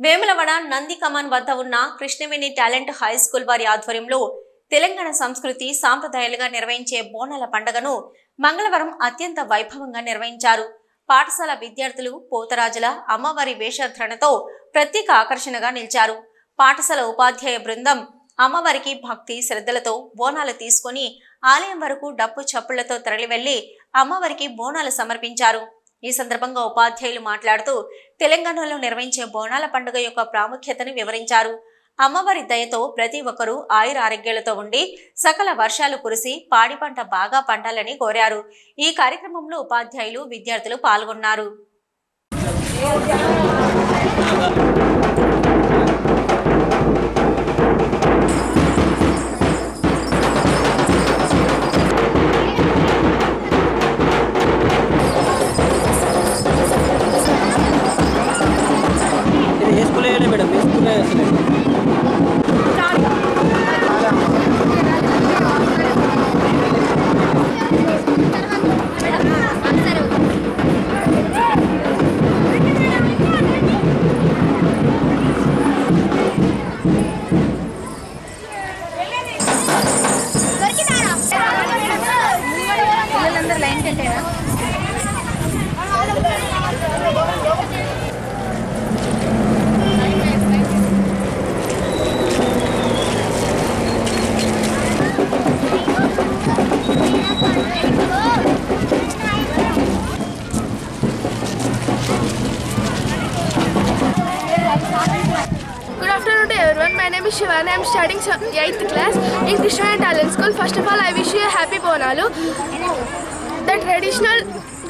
వేములవాడ నంది కమాన్ వద్ద ఉన్న Krishnaveni talent high school వారి ఆధ్వర్యంలో తెలంగాణ సంస్కృతి సాంప్రదాయాలుగా నిర్వహించే బోనాల పండుగను మంగళవారం అత్యంత వైభవంగా నిర్వహించారు. పాఠశాల విద్యార్థులు పోతరాజుల అమ్మవారి వేషధరణతో ప్రత్యేక ఆకర్షణగా నిలిచారు. పాఠశాల ఉపాధ్యాయ బృందం అమ్మవారికి భక్తి శ్రద్ధలతో బోనాలు తీసుకొని ఆలయం వరకు డప్పు చప్పుళ్ళతో తరలివెళ్ళి అమ్మవారికి బోనాలు సమర్పించారు. ఈ సందర్భంగా ఉపాధ్యాయులు మాట్లాడుతూ తెలంగాణలో నిర్వహించే బోనాల పండుగ యొక్క ప్రాముఖ్యతను వివరించారు. అమ్మవారి దయతో ప్రతి ఒక్కరూ ఆయుర ఆరోగ్యాలతో ఉండి సకల వర్షాలు కురిసి పాడి పంట బాగా పండాలని కోరారు. ఈ కార్యక్రమంలో ఉపాధ్యాయులు విద్యార్థులు పాల్గొన్నారు. Good afternoon to everyone. My name is Shivani. I studying 8th class in Krishna Talent School. First of all, I wish you a happy Bonalu. The traditional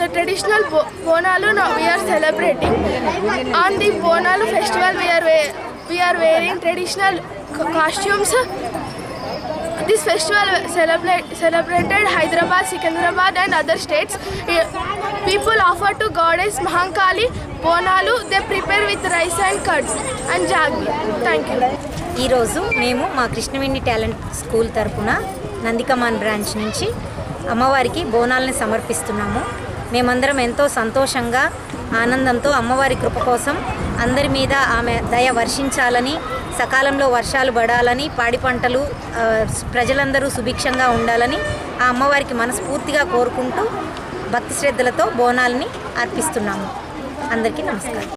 the traditional bo- Bonalu now we are celebrating. On the Bonalu festival, we are we- are wearing traditional costumes. This festival celebrate celebrated Hyderabad Secunderabad and other states people offer to goddess Mahankali Bonalu they prepare with rice and curds and jaggery thank you ఈరోజు మేము మా Krishnaveni talent school తరఫున నందికమాన్ branch నుంచి అమ్మవారికి బోనాలని సమర్పిస్తున్నాము మేమందరం ఎంతో సంతోషంగా ఆనందంతో అమ్మవారి కృప కోసం అందరి మీద ఆమె దయ వర్షించాలని సకాలంలో వర్షాలు పడాలని పాడి పంటలు ప్రజలందరూ సుభిక్షంగా ఉండాలని ఆ అమ్మవారికి మనస్ఫూర్తిగా కోరుకుంటూ భక్తి శ్రద్ధలతో బోనాలని అర్పిస్తున్నాము. అందరికీ నమస్కారం.